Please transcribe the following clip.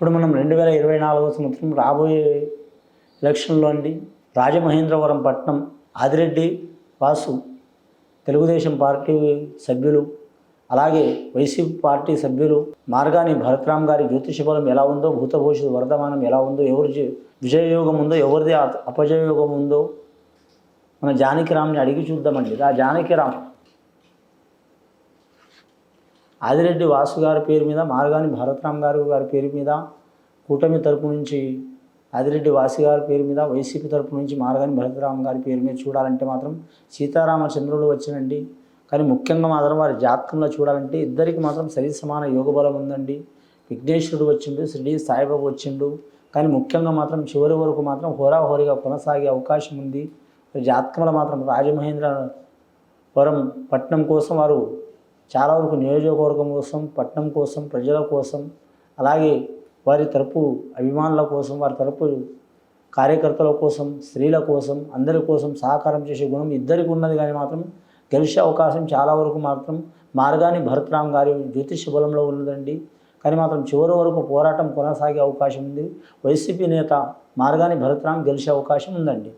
ఇప్పుడు మనం రెండు వేల ఇరవై నాలుగో సంవత్సరం రాబోయే ఎలక్షన్లో అండి రాజమహేంద్రవరం పట్నం ఆదిరెడ్డి వాసు తెలుగుదేశం పార్టీ సభ్యులు అలాగే వైసీపీ పార్టీ సభ్యులు మార్గాని భరతరామ్ గారి జ్యోతిష బలం ఎలా ఉందో భూతభూషిత వర్ధమానం ఎలా ఉందో ఎవరి విజయయోగం ఉందో ఎవరిది అపజయయోగం ఉందో మన జానకిరామ్ని అడిగి చూద్దామండి. ఆ జానకిరామ్ ఆదిరెడ్డి వాసు గారి పేరు మీద మార్గాని భరతరామ్ గారు గారి పేరు మీద కూటమి తరపు నుంచి ఆదిరెడ్డి వాసి గారి పేరు మీద వైసీపీ తరపు నుంచి మార్గాని భరతరామ్ గారి పేరు మీద చూడాలంటే మాత్రం సీతారామచంద్రుడు వచ్చినండి కానీ ముఖ్యంగా మాత్రం వారి జాతకంలో చూడాలంటే ఇద్దరికి మాత్రం సరి సమాన యోగ బలం ఉందండి. విఘ్నేశ్వరుడు వచ్చిండు శ్రీ సాయిబాబు వచ్చిండు. కానీ ముఖ్యంగా మాత్రం చివరి వరకు మాత్రం హోరాహోరీగా కొనసాగే అవకాశం ఉంది. జాతకంలో మాత్రం రాజమహేంద్ర వరం పట్నం కోసం వారు చాలా వరకు నియోజకవర్గం కోసం పట్నం కోసం ప్రజల కోసం అలాగే వారి తరపు అభిమానుల కోసం వారి తరపు కార్యకర్తల కోసం స్త్రీల కోసం అందరి కోసం సహకారం చేసే గుణం ఇద్దరికి ఉన్నది కానీ మాత్రం గెలిచే అవకాశం చాలా వరకు మాత్రం మార్గాని భరతరామ్ గారి జ్యోతిష బలంలో ఉన్నదండి. కానీ మాత్రం చివరి వరకు పోరాటం కొనసాగే అవకాశం ఉంది. వైసీపీ నేత మార్గాని భరత్రామ్ గెలిచే అవకాశం ఉందండి.